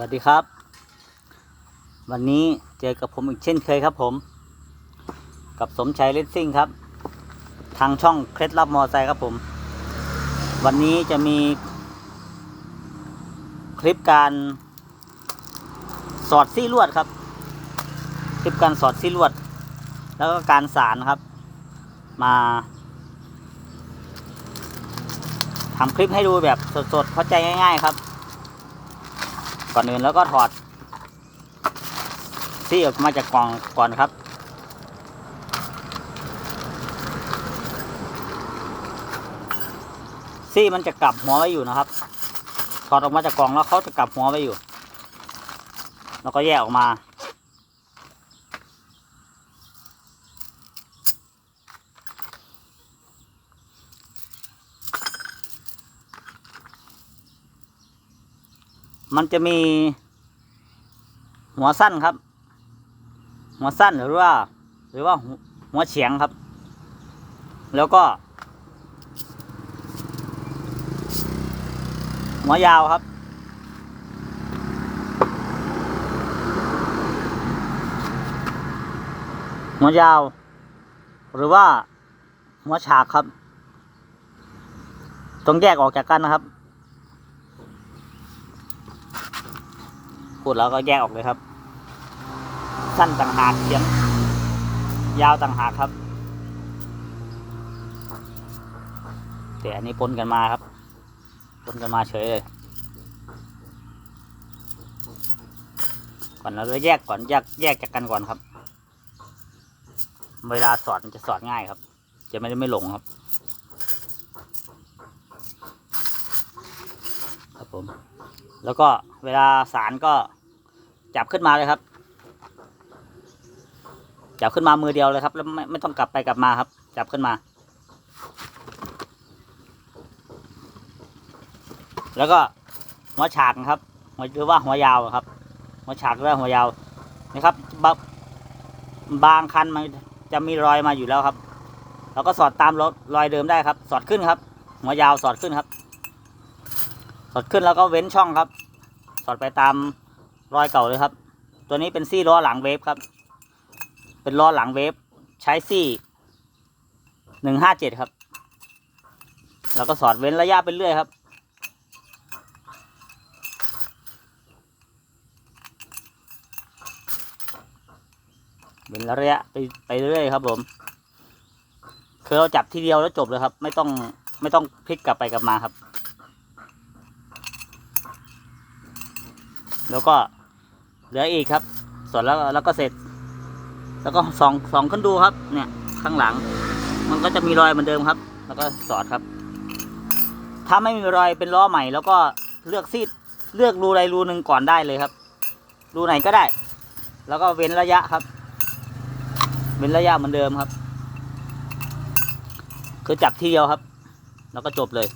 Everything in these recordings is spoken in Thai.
วัสดีครับ วันนี้เจอกับผมอีกเช่นเคยครับผม กับสมชัยเลสซิ่งครับ ทางช่องเคล็ดลับมอไซค์ครับผม วันนี้จะมี คลิปการสอดซี่ลวดครับ คลิปการสอดซี่ลวด แล้วก็การสารครับ มาทำคลิปให้ดูแบบสดๆเข้าใจง่าย ๆ ครับ ก่อนอื่นแล้วก็ถอดซี่ออกมาจากกล่องก่อนครับ ซี่มันจะกลับหัวไว้อยู่นะครับ ถอดออกมาจากกล่องแล้วเขาจะกลับหัวไว้อยู่ แล้วก็แยกออกมา มันจะมี หัวสั้นครับ หัวสั้นหรือว่า หรือว่าหัวเฉียงครับ แล้วก็ หัวยาวครับ หัวยาว หรือว่า หัวฉากครับ ต้องแยกออกจากกันนะครับ พูดแล้วก็แยกออกเลยครับ สั้นต่างหากเฉียงยาวต่างหากครับ แต่อันนี้ปนกันมาครับปนกันมาเฉยเลย ก่อนเราจะแยกก่อนแยกแยกจากกันก่อนครับ เวลาสอดมันจะสอดง่ายครับ จะไม่ได้ไม่หลงครับ ครับผม แล้วก็เวลาสารก็ จับขึ้นมาเลยครับ จับขึ้นมามือเดียวเลยครับ แล้วไม่ไม่ต้องกลับไปกลับมาครับ จับขึ้นมา แล้วก็หัวฉากนะครับหัวหรือว่าหัวยาวครับ หัวฉากหรือว่าหัวยาวนะครับบะบางคันมันจะมีรอยมาอยู่แล้วครับเราก็สอดตามรอยรอยเดิมได้ครับ สอดขึ้นครับ หัวยาวสอดขึ้นครับ สอดขึ้นแล้วก็เว้นช่องครับ สอดไปตาม รอยเก่าเลยครับ ตัวนี้เป็นซี่ล้อหลังเวฟครับ เป็นล้อหลังเวฟใช้ซี่หนึ่งห้าเจ็ดครับ แล้วก็สอดเว้นระยะไปเรื่อยครับ เว้นระยะไปไปเรื่อยครับผมคือเราจับทีเดียวแล้วจบเลยครับ ไม่ต้องไม่ต้องพลิกกลับไปกลับมาครับ แล้วก็ เหลืออีกครับ ส่วนแล้วแล้วก็เสร็จ แล้วก็สองสองขึ้นดูครับ เนี่ยข้างหลัง มันก็จะมีรอยเหมือนเดิมครับ แล้วก็สอดครับ ถ้าไม่มีรอยเป็นล้อใหม่ แล้วก็เลือกซีดเลือกรูใดรูหนึ่งก่อนได้เลยครับ รูไหนก็ได้ แล้วก็เว้นระยะครับ เว้นระยะเหมือนเดิมครับ คือจับทีเดียวครับ แล้วก็จบเลย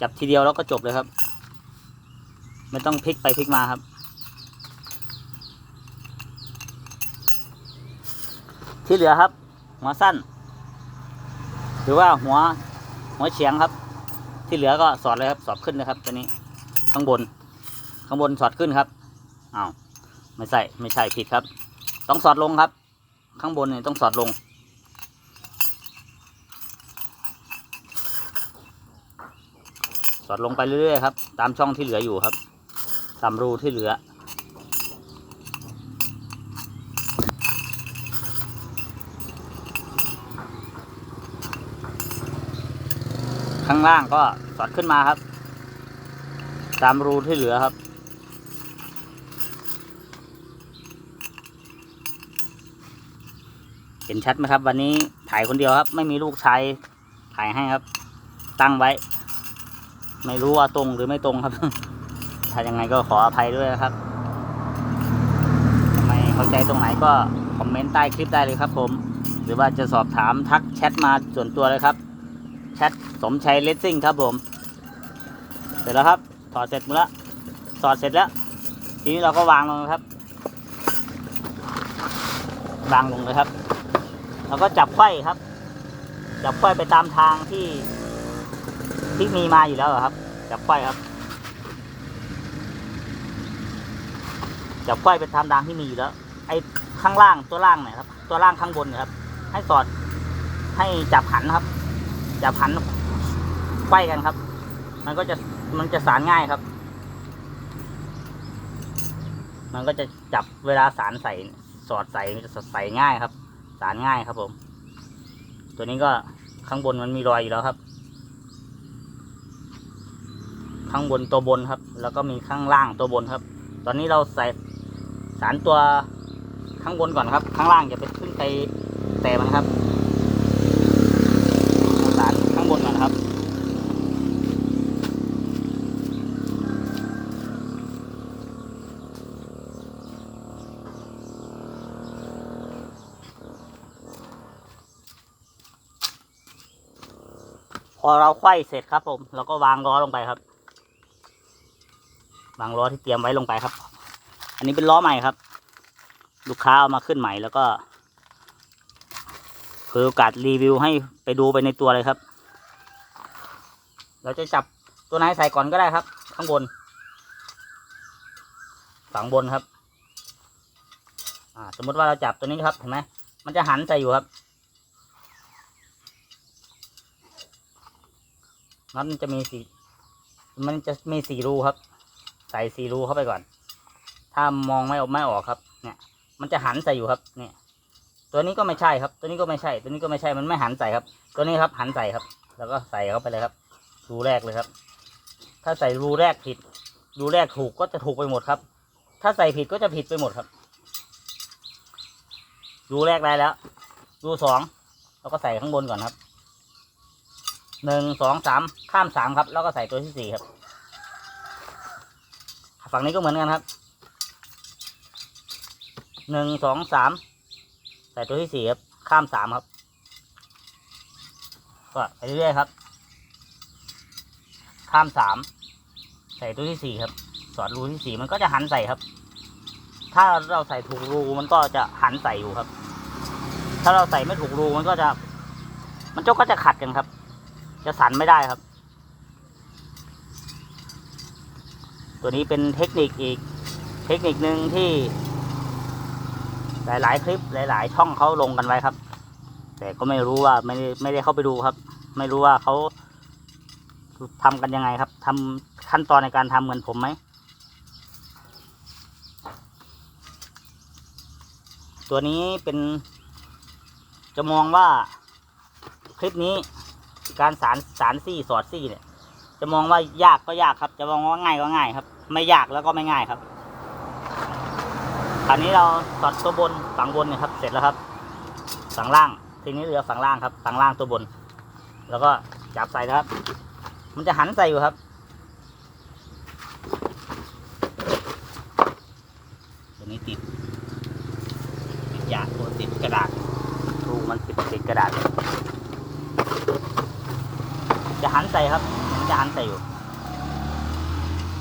จับทีเดียวแล้วก็จบเลยครับ ไม่ต้องพลิกไปพลิกมาครับ ที่เหลือครับ หัวสั้น หรือว่าหัวหัวเฉียงครับ ที่เหลือก็สอดเลยครับ สอดขึ้นนะครับตัวนี้ข้างบน ข้างบนสอดขึ้นครับอ้าวไม่ใช่ไม่ใช่ผิดครับ ต้องสอดลงครับ ข้างบนเนี่ยต้องสอดลง สอดลงไปเรื่อยๆครับ ตามช่องที่เหลืออยู่ครับตามรูที่เหลือ ข้างล่างก็สอดขึ้นมาครับ ตามรูที่เหลือครับ เห็นชัดไหมครับ วันนี้ถ่ายคนเดียวครับ ไม่มีลูกชายถ่ายให้ครับ ตั้งไว้ ไม่รู้ว่าตรงหรือไม่ตรงครับ ถ้ายังไงก็ขออภัยด้วยนะครับไม่เข้าใจตรงไหนก็คอมเมนต์ใต้คลิปได้เลยครับ ผม หรือว่าจะสอบถามทักแชทมาส่วนตัวเลยครับ แชทสมชัยเลสซิ่งครับผม เสร็จแล้วครับ ถอดเสร็จหมดแล้วสอดเสร็จแล้ว ทีนี้เราก็วางลงนะครับ วางลงเลยครับ แล้วก็จับไขว้ครับ จับไขว้ไปตามทางที่ที่มีมาอยู่แล้วครับ จับไขว้ครับ จับไขว้ไปตามทางที่มีอยู่แล้ว ไอ้ข้างล่างตัวล่างเนี่ยครับ ตัวล่างข้างบนเนะครับ ให้สอดให้จับหันครับ จับหันไขว้กันครับ มันก็จะมันจะสารง่ายครับ มันก็จะจับเวลาสารใส่สอดใส่มันจะสดใส่ง่ายครับ สารง่ายครับผม ตัวนี้ก็ข้างบนมันมีรอยอยู่แล้วครับ ข้างบนตัวบนครับ แล้วก็มีข้างล่างตัวบนครับ ตอนนี้เราใส่สารตัวข้างบนก่อนครับ ข้างล่างอย่าไปขึ้นไปแต่มันครับเอาสารข้างบนก่อนครับ พ อเราไขว้เสร็จครับ ผมเราก็วางล้อลงไปครับ วางล้อที่เตรียมไว้ลงไปครับ อันนี้เป็นล้อใหม่ครับ ลูกค้าเอามาขึ้นใหม่แล้วก็คือโอกาสรีวิวให้ไปดูไปในตัวเลยครับ เราจะจับตัวไหนใส่ก่อนก็ได้ครับ ข้างบน ฝั่งบนครับ อ่า สมมติว่าเราจับตัวนี้ครับเห็นไหมมันจะหันใส่อยู่ครับ น็อตมันจะมีสี่มันจะมีสี่รูครับ ใส่สี่รูเข้าไปก่อน ถ้ามองไม่ออกไม่ออกครับ เนี่ย มันจะหันใส่อยู่ครับ เนี่ย ตัวนี้ก็ไม่ใช่ครับ ตัวนี้ก็ไม่ใช่ ตัวนี้ก็ไม่ใช่ มันไม่หันใส่ครับ ตัวนี้ครับหันใส่ครับ แล้วก็ใส่เข้าไปเลยครับ รูแรกเลยครับ ถ้าใส่รูแรกผิด รูแรกถูกก็จะถูกไปหมดครับ ถ้าใส่ผิดก็จะผิดไปหมดครับ รูแรกได้แล้ว รูสองเราก็ใส่ข้างบนก่อนครับ หนึ่งสองสามข้ามสามครับ แล้วก็ใส่ตัวที่สี่ครับ ฝั่งนี้ก็เหมือนกันครับหนึ่งสองสามใส่ตัวที่สี่ครับ ข้ามสามครับ ก็ไปเรื่อยๆครับ ข้ามสามใส่ตัวที่สี่ครับ สอดรูที่สี่มันก็จะหันใส่ครับ ถ้าเราใส่ถูกรูมันก็จะหันใส่อยู่ครับ ถ้าเราใส่ไม่ถูกรูมันก็จะ มันจก็จะขัดกันครับ จะสั่นไม่ได้ครับ ตัวนี้เป็นเทคนิคอีก เทคนิคหนึ่งที่ หลาย ๆ คลิปหลาย ๆ ช่องเขาลงกันไว้ครับ แต่ก็ไม่รู้ว่าไม่ได้ไม่ได้เข้าไปดูครับ ไม่รู้ว่าเขาทำกันยังไงครับทำขั้นตอนในการทำเหมือนผมไหม ตัวนี้เป็นจะมองว่าคลิปนี้ การสารสารซี่สอดซี่เนี่ย จะมองว่ายากก็ยากครับ จะมองว่าง่ายก็ง่ายครับ ไม่ยากแล้วก็ไม่ง่ายครับคราวนี้เราสอดตัวบนฝั่งบนเนี่ยครับ เสร็จแล้วครับฝั่งล่าง ทีนี้เหลือฝั่งล่างครับฝั่งล่างตัวบน แล้วก็จับใส่นะครับ มันจะหันใส่อยู่ครับตัวนี้ติดติดยาตัวติดกระดาษรูมันติดติดกระดาษ จะหันใส่ครับมันจะหันใส่อยู่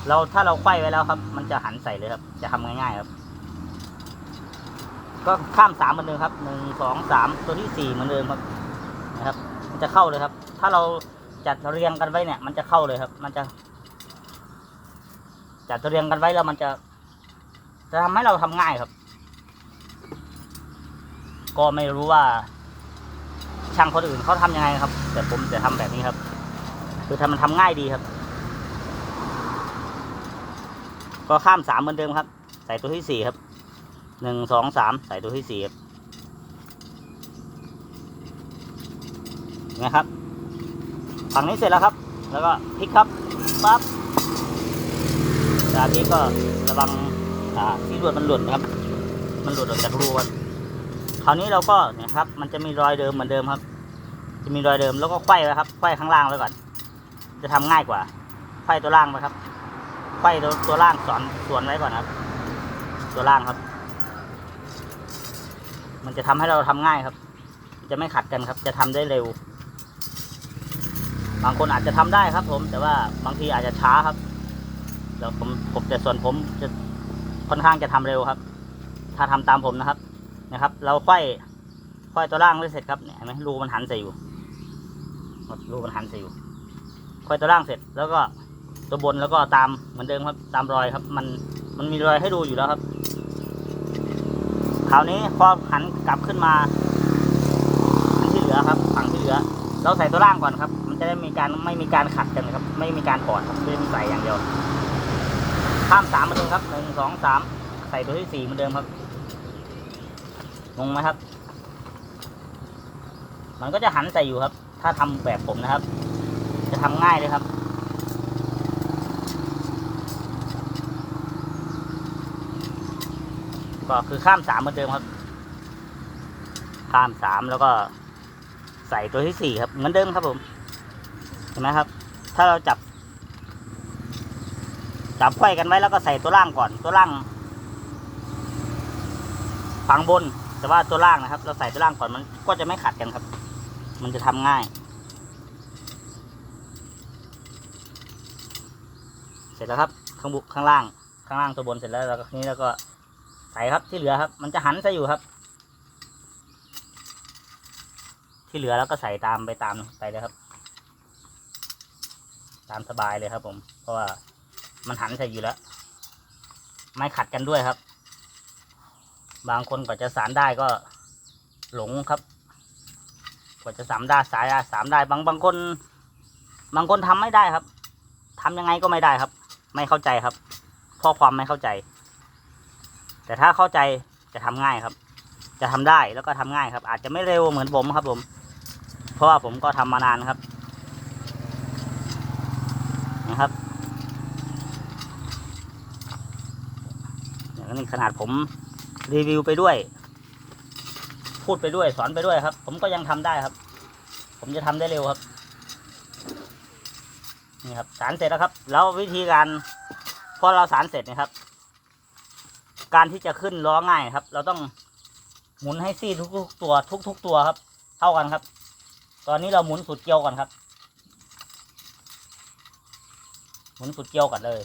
เราถ้าเราไขว้ไว้แล้วครับ มันจะหันใส่เลยครับ จะทำง่ายๆครับ ก็ข้ามสามเหมือนเดิมครับหนึ่งสองสามตัวที่สี่เหมือนเดิมครับนะครับ มันจะเข้าเลยครับ ถ้าเราจัดเรียงกันไว้เนี่ย มันจะเข้าเลยครับ มันจะ จัดเรียงกันไว้แล้วมันจะจะทำให้เราทำง่ายครับ ก็ไม่รู้ว่าช่างคนอื่นเขาทำยังไงครับ แต่ผมจะทำแบบนี้ครับ คือทำมันทำง่ายดีครับ ก็ข้ามสามเหมือนเดิมครับ ใส่ตัวที่สี่ครับหนึ่งสองสามใส่ตัวที่สี่ครับนะครับฝั่งนี้เสร็จแล้วครับ แล้วก็พลิกครับปั๊บจากนี้ก็ระวังอ่าที่ลวดมันหลุดครับ มันหลุดออกจากรูกันคราวนี้เราก็เนี่ยครับ มันจะมีรอยเดิมเหมือนเดิมครับ จะมีรอยเดิมแล้วก็ไขว้ไว้ครับไขว้ข้างล่างไว้ก่อน จะทำง่ายกว่าไขว้ตัวล่างไว้ครับไขว้ตัวตัวล่างสอนสวนไว้ก่อนครับ ตัวล่างครับ มันจะทำให้เราทำง่ายครับ จะไม่ขัดกันครับ จะทำได้เร็ว บางคนอาจจะทำได้ครับ ผม แต่ว่าบางทีอาจจะช้าครับแล้วผมผมแต่ส่วนผมจะค่อนข้างจะทำเร็วครับ ถ้าทำตามผมนะครับ นะครับ เราไขว้ไขว้ตัวล่างไว้เสร็จครับเนี่ยเห็นไหมรูมันหันใส่อยู่รูมันหันใส่อยู่ ไขว้ตัวล่างเสร็จ แล้วก็ตัวบนแล้วก็ตามเหมือนเดิมครับตามรอยครับ มันมันมีรอยให้ดูอยู่แล้วครับคราวนี้พอหันกลับขึ้นมาอันที่เหลือครับ ฝั่งที่เหลือ เราใส่ตัวล่างก่อนครับ มันจะได้มีการไม่มีการขัดกันครับ ไม่มีการถอดครับเป็นใส่อย่างเดียวข้ามสามมือนเดิมครับหนึ่งสองสามใส่ตัวที่สี่เหมือนเดิมครับงงไหมครับ มันก็จะหันใส่อยู่ครับ ถ้าทำแบบผมนะครับ จะทำง่ายเลยครับ ก็คือข้ามสามเหมือนเดิมครับ ข้ามสามแล้วก็ใส่ตัวที่สี่ครับ เหมือนเดิมครับผมเห็นไหมครับ ถ้าเราจับ จับไขว้กันไว้แล้วก็ใส่ตัวล่างก่อนตัวล่างฝังบนแต่ว่าตัวล่างนะครับ เราใส่ตัวล่างก่อนมันก็จะไม่ขัดกันครับ มันจะทำง่าย เสร็จแล้วครับข้างบุข้างล่าง ข้างล่างตัวบนเสร็จแล้วแล้วก็นี้แล้วก็ใส่ครับที่เหลือครับ มันจะหันใส่อยู่ครับ ที่เหลือแล้วก็ใส่ตามไปตามไปเลยครับ ตามสบายเลยครับ ผม เพราะว่ามันหันใส่อยู่แล้ว ไม่ขัดกันด้วยครับ บางคนกว่าจะสารได้ก็หลงครับ กว่าจะสามได้สายได้สามได้บางบางคน บางคนทำไม่ได้ครับทำยังไงก็ไม่ได้ครับ ไม่เข้าใจครับเพราะความไม่เข้าใจ แต่ถ้าเข้าใจจะทำง่ายครับ จะทำได้แล้วก็ทำง่ายครับ อาจจะไม่เร็วเหมือนผมครับ ผม เพราะว่าผมก็ทำมานานครับนะครับอย่างนี้ขนาดผมรีวิวไปด้วย พูดไปด้วยสอนไปด้วยครับ ผมก็ยังทำได้ครับ ผมจะทำได้เร็วครับ นี่ครับสารเสร็จแล้วครับ แล้ววิธีการพอเราสารเสร็จนะครับ การที่จะขึ้นล้อง่ายครับ เราต้องหมุนให้ซี่ทุกๆตัวทุก ๆ ตัวครับ เท่ากันครับ ตอนนี้เราหมุนสุดเกลียวก่อนครับ หมุนสุดเกลียวก่อนเลย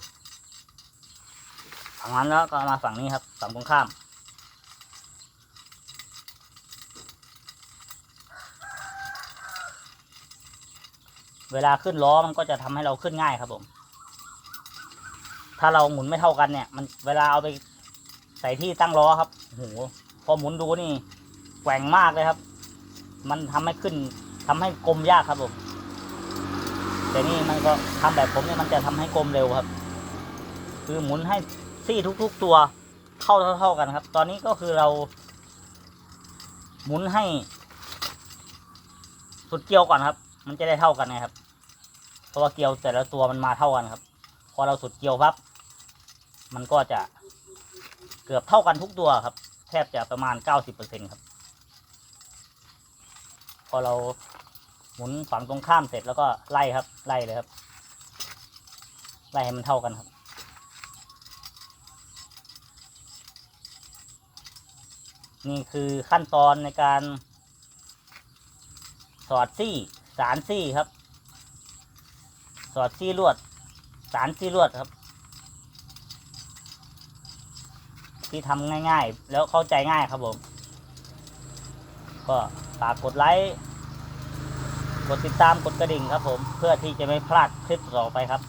ฝั่งนั้นแล้วก็มาฝั่งนี้ครับฝั่งตรงข้าม เวลาขึ้นล้อมันก็จะทำให้เราขึ้นง่ายครับผม ถ้าเราหมุนไม่เท่ากันเนี่ย มันเวลาเอาไปใส่ที่ตั้งล้อครับโหพอหมุนดูนี่แกว่งมากเลยครับ มันทำให้ขึ้นทำให้กลมยากครับผม แต่นี่มันก็ทำแบบผมเนี่ยมันจะทำให้กลมเร็วครับ คือหมุนให้ซี่ทุก ๆ ตัวเข้าเท่าๆกันครับ ตอนนี้ก็คือเรา หมุนให้สุดเกลียวก่อนครับ มันจะได้เท่ากันไงครับ เพราะว่าเกลียวแต่ละตัวมันมาเท่ากันครับ พอเราสุดเกลียวปั๊บมันก็จะเกือบเท่ากันทุกตัวครับ แทบจะประมาณเก้าสิบเปอร์เซ็นครับ พอเราหมุนฝั่งตรงข้ามเสร็จแล้วก็ไล่ครับ ไล่เลยครับ ไล่ให้มันเท่ากันครับนี่คือขั้นตอนในการสอดซี่ สารซี่ครับ สอดซี่ลวด สารซี่ลวดครับ ที่ทำง่ายๆ แล้วเข้าใจง่ายครับผม ก็ฝากกดไลค์กดติดตามกดกระดิ่งครับผม เพื่อที่จะไม่พลาดคลิปต่อไปครับ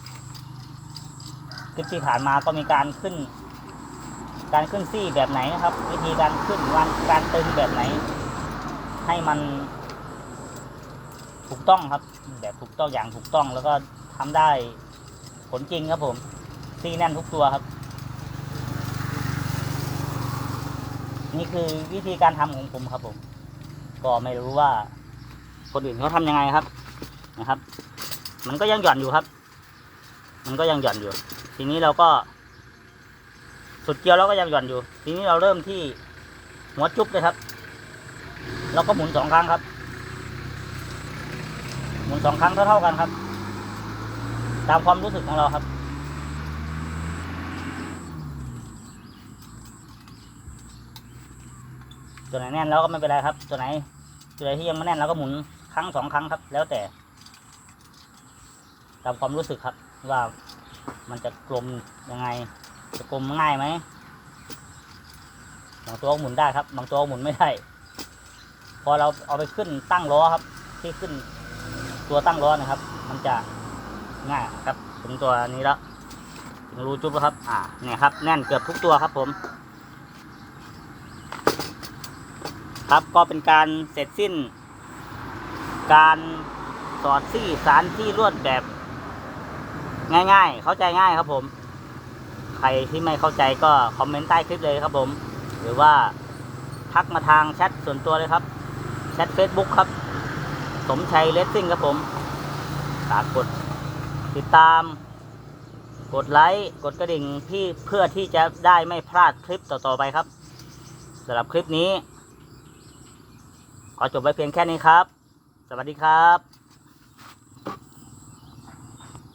คลิปที่ผ่านมาก็มีการขึ้น การขึ้นซี่แบบไหนนะครับ วิธีการขึ้นวันการตึงแบบไหน ให้มันถูกต้องครับ แบบถูกต้องอย่างถูกต้องแล้วก็ ทำได้ผลจริงครับผมซี่แน่นทุกตัวครับ นี่คือวิธีการทำของผมครับผม ก็ไม่รู้ว่า คนอื่นเขาทำยังไงครับนะครับ มันก็ยังหย่อนอยู่ครับ มันก็ยังหย่อนอยู่ ทีนี้เราก็ สุดเกลียวเราก็ยังหย่อนอยู่ ทีนี้เราเริ่มที่หัวจุ๊บเลยครับเราก็หมุนสองครั้งครับ หมุนสองครั้งเท่าๆกันครับ ตามความรู้สึกของเราครับ ตัวไหนแน่นแล้วก็ไม่เป็นไรครับ ตัวไหน ตัวไหนที่ยังไม่แน่นเราก็หมุนครั้งสองครั้งครับ แล้วแต่ ตามความรู้สึกครับ ว่ามันจะกลมยังไง จะกลมง่ายไหมบางตัวหมุนได้ครับ บางตัวหมุนไม่ได้ พอเราเอาไปขึ้นตั้งล้อครับ ที่ขึ้นตัวตั้งล้อนะครับ มันจะ ง่ายครับถึงตัวนี้แล้วถึงรูจุ๊บแล้วครับ อ่าเนี่ยครับ แน่นเกือบทุกตัวครับผม ครับก็เป็นการเสร็จสิ้น การสอดซี่สารที่รวดแบบ ง่าย ๆ เข้าใจง่ายครับผม ใครที่ไม่เข้าใจก็คอมเมนต์ใต้คลิปเลยครับผม หรือว่าทักมาทางแชทส่วนตัวเลยครับแชท Facebook ครับ สมชัยเลสซิ่งครับผมฝากกด ติดตาม กดไลค์กดกระดิ่งที่เพื่อที่จะได้ไม่พลาดคลิปต่อๆไปครับสำหรับคลิปนี้ ขอจบไว้เพียงแค่นี้ครับ สวัสดีครับ